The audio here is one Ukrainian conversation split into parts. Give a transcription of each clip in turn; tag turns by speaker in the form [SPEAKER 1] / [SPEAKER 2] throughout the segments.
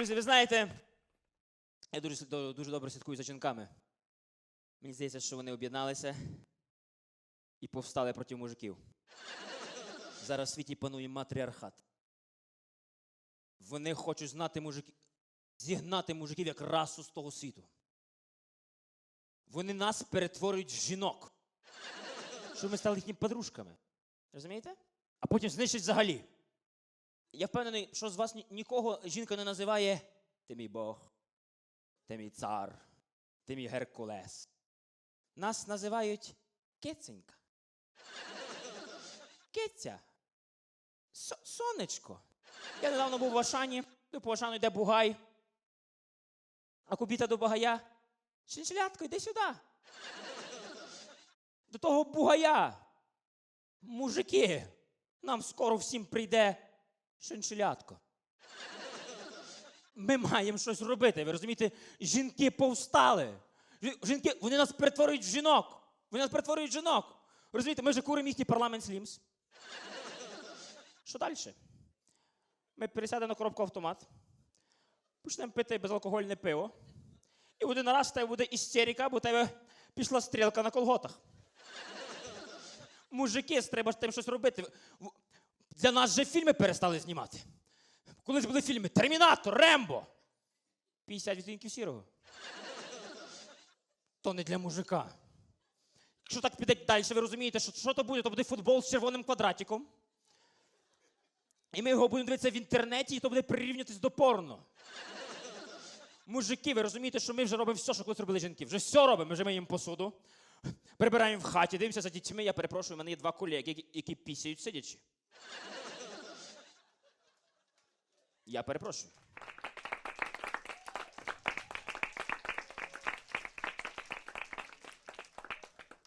[SPEAKER 1] Друзі, ви знаєте, я дуже, дуже добре слідкую за жінками. Мені здається, що вони об'єдналися і повстали проти мужиків. Зараз в світі панує матріархат. Вони хочуть знати мужиків, зігнати мужиків як расу з того світу. Вони нас перетворюють в жінок. Щоб ми стали їхніми подружками. Розумієте? А потім знищать взагалі. Я впевнений, що з вас нікого жінка не називає ти мій Бог, ти мій цар, ти мій Геркулес. Нас називають киценька. Киця. Со- сонечко. Я недавно був в Ашані, ну, по Ашану йде бугай. А кубіта до багая. Шиншилятко, йди сюди. До того бугая. Мужики, нам скоро всім прийде шиншилятко. Ми маємо щось робити. Ви розумієте? Жінки повстали. Жінки, вони нас перетворюють в жінок. Вони нас перетворюють в жінок. Розумієте, ми вже куримо їхній парламент Слімс. Що далі? Ми пересядемо на коробку автомат, почнемо пити безалкогольне пиво. І один раз в тебе буде істерика, бо в тебе пішла стрілка на колготах. Мужики, треба з тим щось робити. В- Для нас же фільми перестали знімати. Колись були фільми Термінатор, Рембо. 50 відтінків сірого. То не для мужика. Якщо так піде далі, ви розумієте, що, що то буде? То буде футбол з червоним квадратиком. І ми його будемо дивитися в інтернеті, і то буде прирівнюватись до порно. Мужики, ви розумієте, що ми вже робимо все, що колись робили жінки. Вже все робимо. Ми вже миємо посуду, прибираємо в хаті, дивимося за дітьми. Я перепрошую, у мене є два колеги, які пісяють сидячи. Я перепрошую.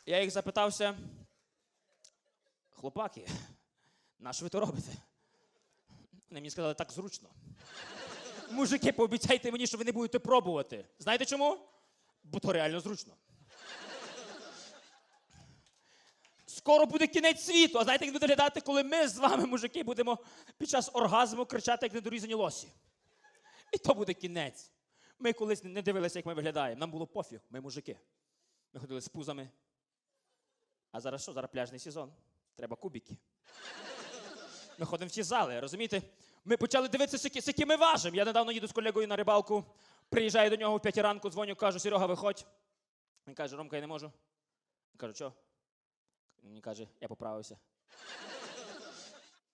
[SPEAKER 1] Я їх запитався, хлопаки, на що ви то робите? Вони мені сказали, так зручно. Мужики, пообіцяйте мені, що ви не будете пробувати. Знаєте чому? Бо то реально зручно. Скоро буде кінець світу. А знаєте, як буде виглядати, коли ми з вами, мужики, будемо під час оргазму кричати, як недорізані лосі. І то буде кінець. Ми колись не дивилися, як ми виглядаємо. Нам було пофіг, ми мужики. Ми ходили з пузами. А зараз що? Зараз пляжний сезон. Треба кубики. Ми ходимо в ті зали, розумієте? Ми почали дивитися, скільки, скільки ми важимо. Я недавно їду з колегою на рибалку, приїжджаю до нього в п'ятій ранку, дзвоню, кажу, Серега, виходь. Він каже, Ромка, я не можу. Я кажу, що? Він каже, я поправився.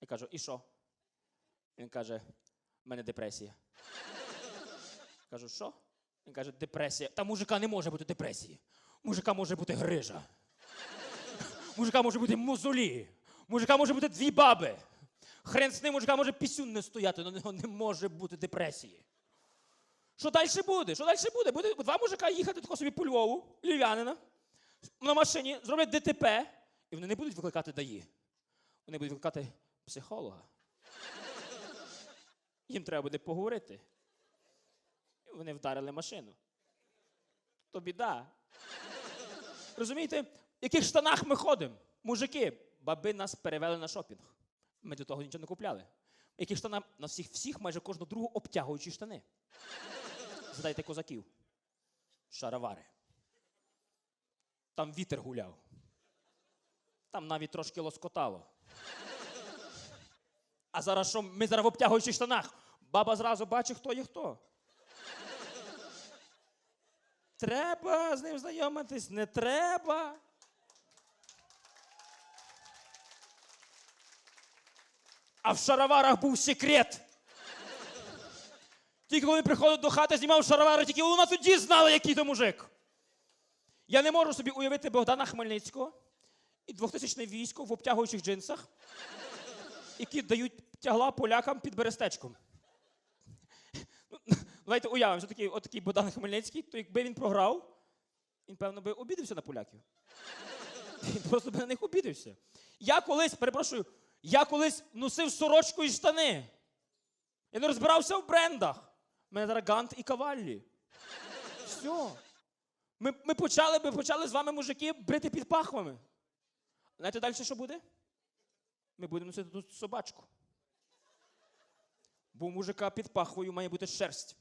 [SPEAKER 1] Я кажу, і що? Він каже, в мене депресія. Кажу, що? Він каже, депресія. Та мужика не може бути депресії. Мужика може бути грижа. Мужика може бути мозолі. Мужика може бути дві баби. Хрен з ним мужика може пісюн не стояти, але не може бути депресії. Що далі буде? Що далі буде? Буде два мужика їхати тако собі по Львову, львів'янина, на машині, зроблять ДТП, і вони не будуть викликати ДАІ. Вони будуть викликати психолога. Їм треба буде поговорити. І вони вдарили машину. То біда. Розумієте, в яких штанах ми ходимо? Мужики, баби нас перевели на шопінг. Ми до того нічого не купляли. В яких штанах на всіх всіх майже кожну другу обтягуючі штани. Задайте козаків. Шаровари. Там вітер гуляв. Там навіть трошки лоскотало. А зараз що ми зараз в обтягуючих штанах? Баба зразу бачить, хто є хто. Треба з ним знайомитись, не треба. А в шароварах був секрет. Тільки коли приходив до хати, знімав шаровари, тільки вона тоді знала, який то мужик. Я не можу собі уявити Богдана Хмельницького і 2000 військо в обтягуючих джинсах, які дають тягла полякам під берестечком. Ну, Давайте уявимо, що такий, отакий Богдан Хмельницький, то якби він програв, він, певно, би обідався на поляків. Він просто би на них обідався. Я колись, перепрошую, я колись носив сорочку і штани. Я не розбирався в брендах. У мене зараз і каваллі. Все. Ми, ми, почали, ми почали з вами, мужики, брити під пахвами. Знаєте далі що буде? Ми будемо носити тут собачку. Бо у мужика під пахвою має бути шерсть.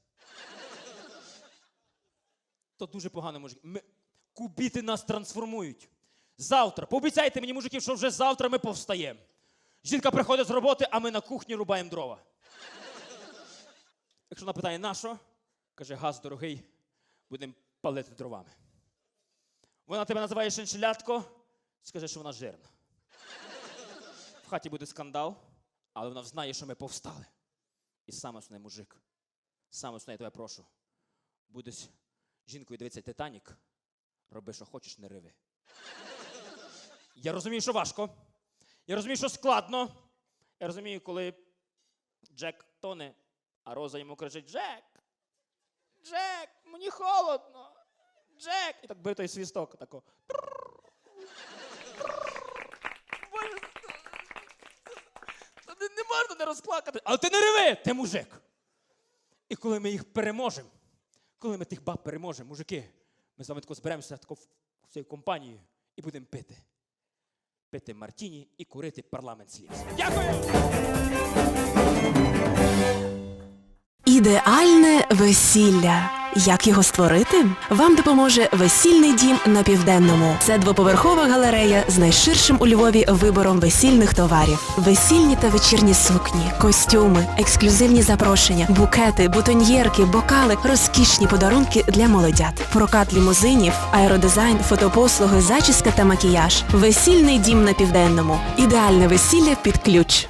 [SPEAKER 1] То дуже погано, мужики. Ми... Кубіти нас трансформують. Завтра, пообіцяйте мені, мужиків, що вже завтра ми повстаємо. Жінка приходить з роботи, а ми на кухні рубаємо дрова. Якщо вона питає, на що? Каже, газ дорогий, будемо палити дровами. Вона тебе називає шиншилятко, скаже, що вона жирна. В хаті буде скандал, але вона знає, що ми повстали. І саме основне, мужик, саме основне, я тебе прошу, будеш жінкою дивитися Титанік, роби, що хочеш, не риви. Я розумію, що важко. Я розумію, що складно. Я розумію, коли Джек тоне, а Роза йому кричить: Джек! Джек, мені холодно! Джек! І так бив той свісток тако. Боже, та не, розплакати. Але ти не реви, ти мужик. І коли ми їх переможемо, коли ми тих баб переможемо, мужики, ми з вами тако зберемося тако в цій компанію і будемо пити. Пити мартіні і курити парламент слів. Дякую!
[SPEAKER 2] Ідеальне весілля. Як його створити? Вам допоможе весільний дім на південному. Це двоповерхова галерея з найширшим у Львові вибором весільних товарів: весільні та вечірні сукні, костюми, ексклюзивні запрошення, букети, бутоньєрки, бокали, розкішні подарунки для молодят, прокат лімузинів, аеродизайн, фотопослуги, зачіска та макіяж. Весільний дім на південному. Ідеальне весілля під ключ.